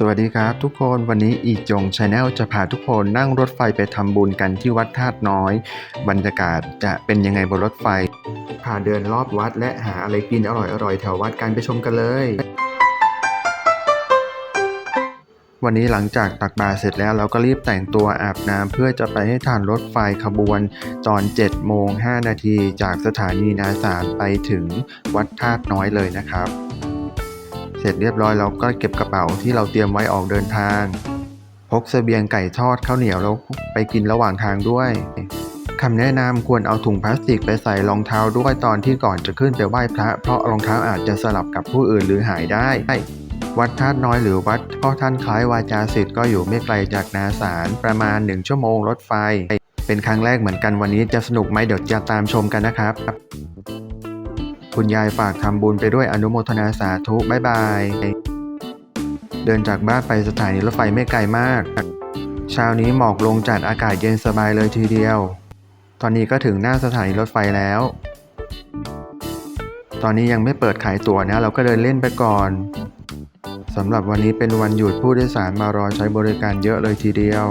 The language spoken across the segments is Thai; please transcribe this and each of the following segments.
สวัสดีครับทุกคนวันนี้อีจงชาแนลจะพาทุกคนนั่งรถไฟไปทำบุญกันที่วัดธาตุน้อย บรรยากาศจะเป็นยังไงบนรถไฟ พาเดินรอบวัดและหาอะไรกินอร่อยๆแถววัดกันไปชมกันเลย วันนี้หลังจากตักบาตรเสร็จแล้วเราก็รีบแต่งตัวอาบน้ำเพื่อจะไปให้ทันรถไฟขบวนตอน7โมง5นาทีจากสถานีนาสารไปถึงวัดธาตุน้อยเลยนะครับ ร็จเรียบร้อยเราก็เก็บกระเป๋าที่เราเตรียมไว้ออกเดินทาง พกเสบียงไก่ทอดข้าวเหนียวแล้วไปกินระหว่างทางด้วยคำแนะนำควรเอาถุงพลาสติกไปใส่รองเท้าด้วยตอนที่ก่อนจะขึ้นไปไหว้พระ เพราะรองเท้าอาจจะสลับกับผู้อื่นหรือหายได้ วัดธาตุน้อยหรือวัดพ่อท่านคล้ายวาจาสิทธิ์ก็อยู่ไม่ไกลจากนาสารประมาณ 1 ชั่วโมงรถไฟ เป็นครั้งแรกเหมือนกันวันนี้จะสนุกไหมเดี๋ยวจะตามชมกันนะครับ คุณยายฝากทำบุญไปด้วยอนุโมทนาสาธุบ๊ายบาย เดินจากบ้านไปสถานีรถไฟไม่ไกลมาก เช้านี้หมอกลงจัดอากาศเย็นสบายเลยทีเดียว ตอนนี้ก็ถึงหน้าสถานีรถไฟแล้ว ตอนนี้ยังไม่เปิดขายตั๋วนะ เราก็เดินเล่นไปก่อนสำหรับวันนี้เป็นวันหยุดผู้โดยสารมารอใช้บริการเยอะเลยทีเดียว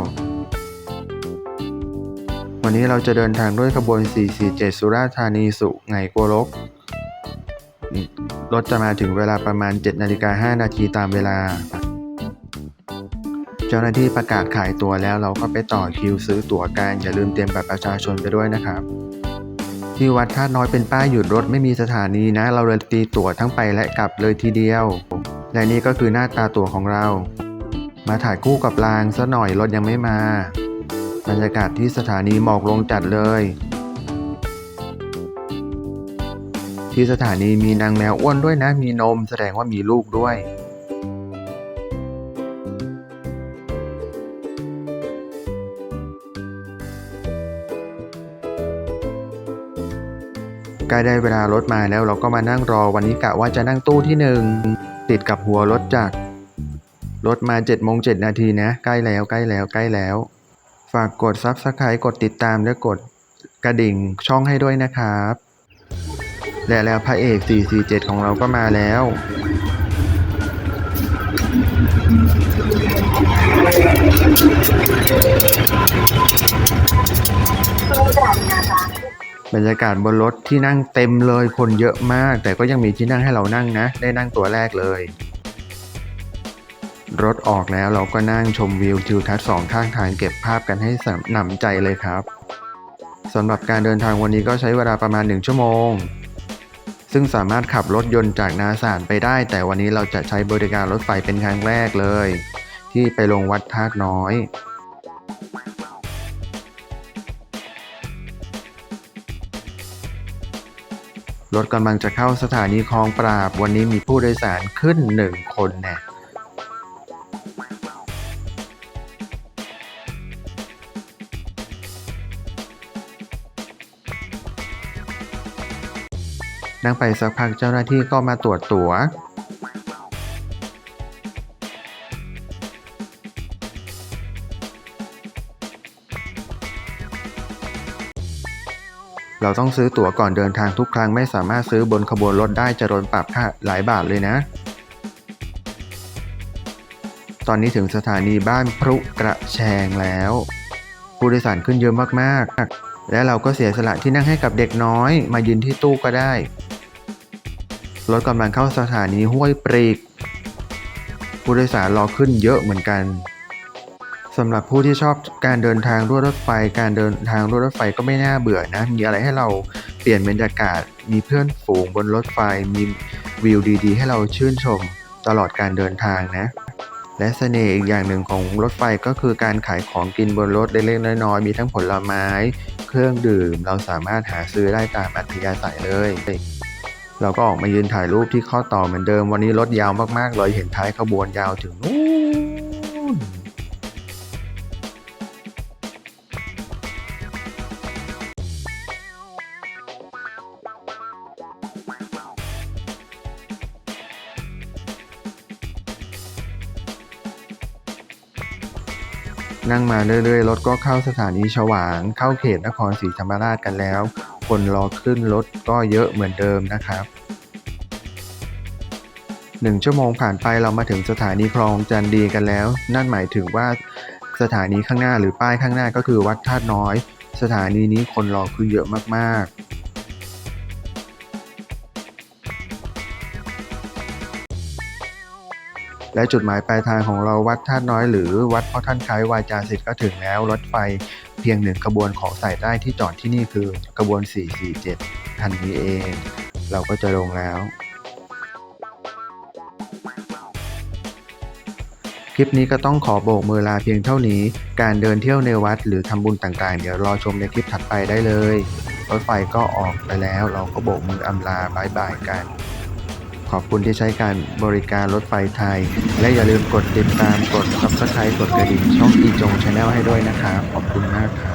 วันนี้เราจะเดินทางด้วยขบวน 447 สุราษฎร์ธานีสุไหงโกลก รถจะมาถึงเวลาประมาณ 7นาฬิกา5นาทีตามเวลา เจ้าหน้าที่ประกาศขายตั๋วแล้วเราก็ไปต่อคิวซื้อตั๋วกัน อย่าลืมเตรียมบัตรประชาชนไปด้วยนะครับ ที่วัดท่าตุน้อยเป็นป้ายหยุดรถไม่มีสถานีนะ เราเลยตีตั๋วทั้งไปและกลับเลยทีเดียว และนี่ก็คือหน้าตาตั๋วของเรา มาถ่ายคู่กับรางซะหน่อยรถยังไม่มา บรรยากาศที่สถานีหมอกลงจัดเลย ที่สถานีมีนางแมวอ้วนด้วยนะ มีนมแสดงว่ามีลูกด้วย ใกล้ได้เวลารถมาแล้วเราก็มานั่งรอวันนี้กะว่าจะนั่งตู้ที่หนึ่งติดกับหัวรถจากรถมา7จ็ดโมงเนาทีนะ ใกล้แล้วใกล้แล้วใกล้แล้ว ฝากกด Subscribe กดติดตามและกดกระดิ่งช่องให้ด้วยนะครับ และแล้วพระเอก 447 ของเราก็มาแล้ว บรรยากาศบนรถที่นั่งเต็มเลยคนเยอะมาก แต่ก็ยังมีที่นั่งให้เรานั่งนะ ได้นั่งตัวแรกเลย รถออกแล้วเราก็นั่งชมวิวทิวทัศน์สองข้างทางเก็บภาพกันให้สำหนำใจเลยครับสำหรับการเดินทางวันนี้ก็ใช้เวลาประมาณ 1 ชั่วโมง ซึ่งสามารถขับรถยนต์จากนาสานไปได้ แต่วันนี้เราจะใช้บริการรถไฟเป็นครั้งแรกเลย ที่ไปลงวัดทากน้อยรถกำลังจะเข้าสถานีคลองปราบ วันนี้มีผู้โดยสารขึ้นหนึ่งคนแน่ นั่งไปสักพักเจ้าหน้าที่ก็มาตรวจตั๋ว เราต้องซื้อตั๋วก่อนเดินทางทุกครั้งไม่สามารถซื้อบนขบวนรถได้จะโดนปรับค่าหลายบาทเลยนะ ตอนนี้ถึงสถานีบ้านพรุกระแชงแล้ว ผู้โดยสารขึ้นเยอะมากๆและเราก็เสียสละที่นั่งให้กับเด็กน้อย มายืนที่ตู้ก็ได้ รถกำลังเข้าสถานีห้วยปรีก ผู้โดยสารรอขึ้นเยอะเหมือนกันสำหรับผู้ที่ชอบการเดินทางด้วยรถไฟ การเดินทางด้วยรถไฟก็ไม่น่าเบื่อนะ มีอะไรให้เราเปลี่ยนบรรยากาศ มีเพื่อนฝูงบนรถไฟ มีวิวดีๆ ให้เราชื่นชมตลอดการเดินทางนะ และเสน่ห์อีกอย่างหนึ่งของรถไฟก็คือการขายของกินบนรถเล็กๆน้อยๆ มีทั้งผลไม้ เครื่องดื่ม เราสามารถหาซื้อได้ตามอัธยาศัยเลย เราก็ออกมายืนถ่ายรูปที่ข้อต่อเหมือนเดิม วันนี้รถยาวมากๆเลยเห็นท้ายขบวนยาวถึงนู้นนั่งมาเรื่อยๆ รถก็เข้าสถานีฉวาง เข้าเขตนครศรีธรรมราชกันแล้ว คนรอขึ้นรถก็เยอะเหมือนเดิมนะครับหนึ่งชั่วโมงผ่านไปเรามาถึงสถานีคลองจันดีกันแล้ว นั่นหมายถึงว่าสถานีข้างหน้าหรือป้ายข้างหน้าก็คือวัดธาตุน้อย สถานีนี้คนรอคือเยอะมาก ๆและจุดหมายปลายทางของเราวัดธาตุน้อยหรือวัดพ่อท่านคล้ายวายจาสิทธิ์ก็ถึงแล้วรถไฟ พียงหนึ่งขบวนของสายใต้ที่จอดที่นี่คือกระบวน 447ทันนี้เอง เราก็จะลงแล้ว คลิปนี้ก็ต้องขอโบกมือลาเพียงเท่านี้ การเดินเที่ยวในวัดหรือทำบุญต่างๆ เดี๋ยวรอชมในคลิปถัดไปได้เลย รถไฟก็ออกไปแล้วเราก็โบกมืออำลาบายบายกัน ขอบคุณที่ใช้การบริการรถไฟไทย และอย่าลืมกดติดตามกด subscribe กดกระดิ่งช่องอีจงชาแนลให้ด้วยนะครับ ขอบคุณมากครับ